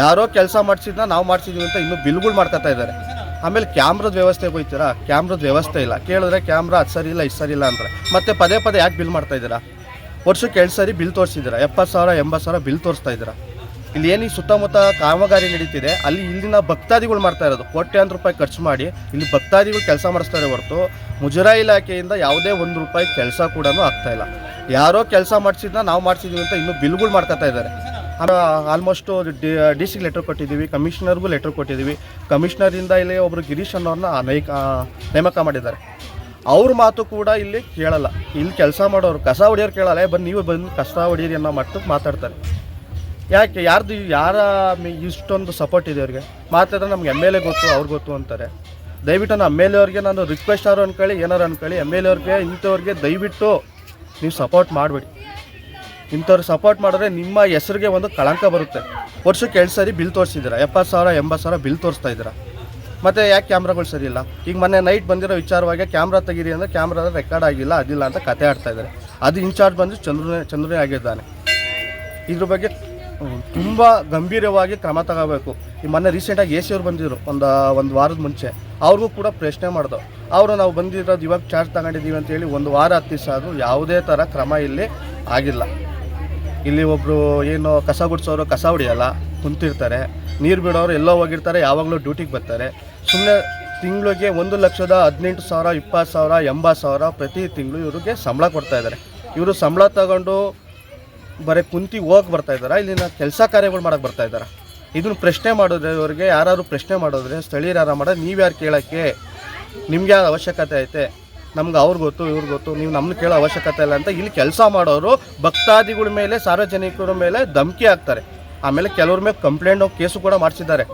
ಯಾರೋ ಕೆಲಸ ಮಾಡಿಸಿದ್ನ, ನಾವು ಮಾಡಿಸಿದ್ವಿ ಅಂತ ಇನ್ನೂ ಬಿಲ್ಗಳು ಮಾಡ್ಕೊತಾ ಇದ್ದಾರೆ. ಆಮೇಲೆ ಕ್ಯಾಮ್ರದ ವ್ಯವಸ್ಥೆ ಹೋಯ್ತೀರಾ? ಕ್ಯಾಮ್ರದ ವ್ಯವಸ್ಥೆ ಇಲ್ಲ. ಕೇಳಿದ್ರೆ ಕ್ಯಾಮ್ರಾ ಅದು ಸರಿ ಇಲ್ಲ, ಇದು ಸರಿ ಇಲ್ಲ ಅಂತಾರೆ. ಮತ್ತೆ ಪದೇ ಪದೇ ಯಾಕೆ ಬಿಲ್ ಮಾಡ್ತಾ ಇದ್ದೀರಾ? ವರ್ಷಕ್ಕೆ ಎರಡು ಸರಿ ಬಿಲ್ ತೋರಿಸಿದ್ದೀರಾ? ಎಪ್ಪತ್ತು ಸಾವಿರ, ಎಂಬತ್ತು ಸಾವಿರ ಬಿಲ್ ತೋರಿಸ್ತಾ ಇದ್ದೀರಾ? ಇಲ್ಲಿ ಏನು ಸುತ್ತಮುತ್ತ ಕಾಮಗಾರಿ ನಡೀತಿದೆ, ಅಲ್ಲಿ ಇಲ್ಲಿನ ಭಕ್ತಾದಿಗಳು ಮಾಡ್ತಾ ಇರೋದು. ಕೋಟ್ಯಾಂತರ ರೂಪಾಯಿ ಖರ್ಚು ಮಾಡಿ ಇಲ್ಲಿ ಭಕ್ತಾದಿಗಳು ಕೆಲಸ ಮಾಡಿಸ್ತಾರೆ ಹೊರತು ಮುಜರಾಯಿ ಇಲಾಖೆಯಿಂದ ಯಾವುದೇ ಒಂದು ರೂಪಾಯಿ ಕೆಲಸ ಕೂಡ ಆಗ್ತಾ ಇಲ್ಲ. ಯಾರೋ ಕೆಲಸ ಮಾಡಿಸಿದ್ನ, ನಾವು ಮಾಡಿಸಿದ್ವಿ ಅಂತ ಇನ್ನೂ ಬಿಲ್ಗಳು ಮಾಡ್ಕೊತಾ ಇದ್ದಾರೆ. ಆಲ್ಮೋಸ್ಟು ಡಿ ಡಿ ಸಿಗೆ ಲೆಟ್ರ್ ಕೊಟ್ಟಿದ್ದೀವಿ ಕಮಿಷನರ್ಗೂ ಲೆಟ್ರ್ ಕೊಟ್ಟಿದ್ದೀವಿ. ಕಮಿಷನರಿಂದ ಇಲ್ಲಿ ಒಬ್ಬರು ಗಿರೀಶ್ ಅನ್ನೋರನ್ನ ನೈಕ ನೇಮಕ ಮಾಡಿದ್ದಾರೆ. ಅವ್ರ ಮಾತು ಕೂಡ ಇಲ್ಲಿ ಕೇಳಲ್ಲ. ಇಲ್ಲಿ ಕೆಲಸ ಮಾಡೋರು, ಕಸ ಹೊಡಿಯೋರು ಕೇಳಲ್ಲ. ಬಂದು ನೀವು ಬಂದು ಕಸ ಹೊಡೀರಿ ಅನ್ನೋ ಮಟ್ಟಕ್ಕೆ ಮಾತಾಡ್ತಾರೆ. ಯಾಕೆ, ಯಾರ್ದು, ಯಾರ ಇಷ್ಟೊಂದು ಸಪೋರ್ಟ್ ಇದೆ ಅವ್ರಿಗೆ? ಮಾತಾಡಿದ್ರೆ ನಮ್ಗೆ ಎಂ ಎಲ್ ಎ ಗೊತ್ತು ಅವ್ರಿಗೆ ಗೊತ್ತು ಅಂತಾರೆ. ದಯವಿಟ್ಟು ನಾನು ಎಂ ಎಲ್ ಎ ಅವ್ರಿಗೆ ನಾನು ರಿಕ್ವೆಸ್ಟ್ ಆರು ಅಂದ್ಕೊಳ್ಳಿ ಏನಾರು ಅಂದ್ಕೊಳ್ಳಿ ಎಂ ಎಲ್ ಎ ಅವ್ರಿಗೆ, ಇಂಥವ್ರಿಗೆ ದಯವಿಟ್ಟು ನೀವು ಸಪೋರ್ಟ್ ಮಾಡಿಬಿಡಿ. ಇಂಥವ್ರು ಸಪೋರ್ಟ್ ಮಾಡಿದ್ರೆ ನಿಮ್ಮ ಹೆಸರಿಗೆ ಒಂದು ಕಳಂಕ ಬರುತ್ತೆ. ವರ್ಷಕ್ಕೆ ಎರಡು ಸರಿ ಬಿಲ್ ತೋರಿಸಿದ್ದೀರಾ? ಎಪ್ಪತ್ತು ಸಾವಿರ, ಎಂಬತ್ತು ಸಾವಿರ ಬಿಲ್ ತೋರಿಸ್ತಾ ಇದ್ದೀರಾ? ಮತ್ತು ಯಾಕೆ ಕ್ಯಾಮ್ರಾಗಳು ಸರಿ ಇಲ್ಲ? ಈಗ ಮೊನ್ನೆ ನೈಟ್ ಬಂದಿರೋ ವಿಚಾರವಾಗಿ ಕ್ಯಾಮ್ರಾ ತೆಗೀರಿ ಅಂದರೆ ಕ್ಯಾಮ್ರಾದ ರೆಕಾರ್ಡ್ ಆಗಿಲ್ಲ, ಅದಿಲ್ಲ ಅಂತ ಕತೆ ಆಡ್ತಾ ಇದ್ದಾರೆ. ಅದು ಇನ್ಚಾರ್ಜ್ ಬಂದು ಚಂದ್ರನೇ ಚಂದ್ರನೇ ಆಗಿದ್ದಾನೆ. ಇದ್ರ ಬಗ್ಗೆ ತುಂಬ ಗಂಭೀರವಾಗಿ ಕ್ರಮ ತಗೋಬೇಕು. ಈ ಮೊನ್ನೆ ರೀಸೆಂಟಾಗಿ ಎ ಸಿ ಅವ್ರು ಬಂದಿದ್ರು, ಒಂದು ಒಂದು ವಾರದ ಮುಂಚೆ. ಅವ್ರಿಗೂ ಕೂಡ ಪ್ರಶ್ನೆ ಮಾಡಿದ್ರು ಅವರು, ನಾವು ಬಂದಿರೋದು ಇವಾಗ ಚಾರ್ಜ್ ತಗೊಂಡಿದ್ದೀವಿ ಅಂತೇಳಿ ಒಂದು ವಾರ ಹತ್ತು ದಿವಸ ಆದರೂ ಯಾವುದೇ ಥರ ಕ್ರಮ ಇಲ್ಲಿ ಆಗಿಲ್ಲ. ಇಲ್ಲಿ ಒಬ್ಬರು ಏನು ಕಸ ಗುಡಿಸೋರು ಕಸ ಹೊಡಿಯಲ್ಲ, ಕುಂತಿರ್ತಾರೆ. ನೀರು ಬಿಡೋರು ಎಲ್ಲೋ ಹೋಗಿರ್ತಾರೆ, ಯಾವಾಗಲೂ ಡ್ಯೂಟಿಗೆ ಬರ್ತಾರೆ. ಸುಮ್ಮನೆ ತಿಂಗಳಿಗೆ ಒಂದು ಲಕ್ಷದ ಹದಿನೆಂಟು ಸಾವಿರ, ಇಪ್ಪತ್ತು ಸಾವಿರ, ಎಂಬತ್ತು ಸಾವಿರ ಪ್ರತಿ ತಿಂಗಳು ಇವ್ರಿಗೆ ಸಂಬಳ ಕೊಡ್ತಾ ಇದ್ದಾರೆ ಇವರು ಸಂಬಳ ತಗೊಂಡು ಬರೀ ಕುಂತಿ ಹೋಗಿ ಬರ್ತಾ ಇದ್ದಾರೆ ಇಲ್ಲಿನ ಕೆಲಸ ಕಾರ್ಯಗಳು ಮಾಡಕ್ಕೆ ಬರ್ತಾ ಇದ್ದಾರೆ ಇದನ್ನು ಪ್ರಶ್ನೆ ಮಾಡಿದ್ರೆ ಇವ್ರಿಗೆ ಯಾರು ಪ್ರಶ್ನೆ ಮಾಡಿದ್ರೆ ಸ್ಥಳೀಯರ ಯಾರು ಮಾಡೋದು ನೀವು ಯಾರು ಕೇಳೋಕ್ಕೆ? ನಿಮ್ಗೆ ಯಾವ ಅವಶ್ಯಕತೆ ಐತೆ? ನಮ್ಗೆ ಅವ್ರಿಗೆ ಗೊತ್ತು ಇವ್ರಿಗೆ ಗೊತ್ತು, ನೀವು ನಮ್ಮನ್ನ ಕೇಳೋ ಅವಶ್ಯಕತೆ ಇಲ್ಲ ಅಂತ ಇಲ್ಲಿ ಕೆಲಸ ಮಾಡೋರು ಭಕ್ತಾದಿಗಳ ಮೇಲೆ, ಸಾರ್ವಜನಿಕರ ಮೇಲೆ ಧಮಕಿ ಹಾಕ್ತಾರೆ. ಆಮೇಲೆ ಕೆಲವ್ರ ಮೇಲೆ ಕಂಪ್ಲೇಂಟ್ ಕೇಸು ಕೂಡ ಮಾಡಿಸಿದ್ದಾರೆ.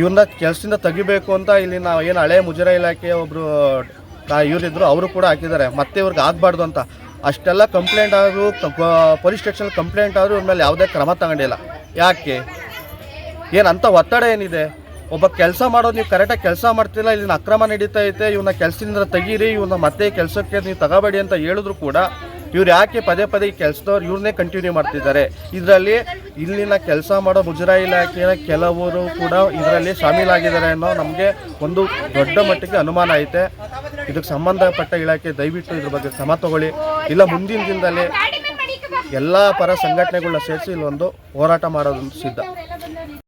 ಇವ್ರನ್ನ ಕೆಲಸದಿಂದ ತೆಗಿಬೇಕು ಅಂತ ಇಲ್ಲಿ ನಾವು ಏನು ಹಳೆ ಮುಜರಾಯಿ ಇಲಾಖೆ ಒಬ್ಬರು ಇವರಿದ್ರು ಅವರು ಕೂಡ ಹಾಕಿದ್ದಾರೆ. ಮತ್ತೆ ಇವ್ರಿಗೆ ಆಗಬಾರ್ದು ಅಂತ. ಅಷ್ಟೆಲ್ಲ ಕಂಪ್ಲೇಂಟ್ ಆದರೂ ಪೊಲೀಸ್ ಸ್ಟೇಷನ್ ಕಂಪ್ಲೇಂಟ್ ಆದರೂ ಇವ್ರ ಮೇಲೆ ಯಾವುದೇ ಕ್ರಮ ತಗೊಂಡಿಲ್ಲ. ಯಾಕೆ? ಏನಂತ ಒತ್ತಡ ಏನಿದೆ? ಒಬ್ಬ ಕೆಲಸ ಮಾಡೋದು ನೀವು ಕರೆಕ್ಟಾಗಿ ಕೆಲಸ ಮಾಡ್ತಿಲ್ಲ ಇಲ್ಲಿನ ಅಕ್ರಮ ನಡೀತಾ ಐತೆ ಇವನ್ನ ಕೆಲಸದಿಂದ ತೆಗೀರಿ ಇವನ್ನ ಮತ್ತೆ ಕೆಲಸಕ್ಕೆ ನೀವು ತಗೋಬೇಡಿ ಅಂತ ಹೇಳಿದ್ರು ಕೂಡ ಇವ್ರು ಯಾಕೆ ಪದೇ ಪದೇ ಈ ಕೆಲಸದವ್ರು ಇವ್ರನ್ನೇ ಕಂಟಿನ್ಯೂ ಮಾಡ್ತಿದ್ದಾರೆ? ಇದರಲ್ಲಿ ಇಲ್ಲಿನ ಕೆಲಸ ಮಾಡೋ ಮುಜರಾಯಿ ಇಲಾಖೆಯ ಕೆಲವರು ಕೂಡ ಇದರಲ್ಲಿ ಶಾಮೀಲಾಗಿದ್ದಾರೆ ಅನ್ನೋ ನಮಗೆ ಒಂದು ದೊಡ್ಡ ಮಟ್ಟಿಗೆ ಅನುಮಾನ ಐತೆ. ಇದಕ್ಕೆ ಸಂಬಂಧಪಟ್ಟ ಇಲಾಖೆ ದಯವಿಟ್ಟು ಇದ್ರ ಬಗ್ಗೆ ಕ್ರಮ ತಗೊಳ್ಳಿ. ಇಲ್ಲ, ಮುಂದಿನ ದಿನದಲ್ಲಿ ಎಲ್ಲ ಪರ ಸಂಘಟನೆಗಳನ್ನ ಸೇರಿಸಿ ಇಲ್ಲೊಂದು ಹೋರಾಟ ಮಾಡೋದೊಂದು ಸಿದ್ಧ.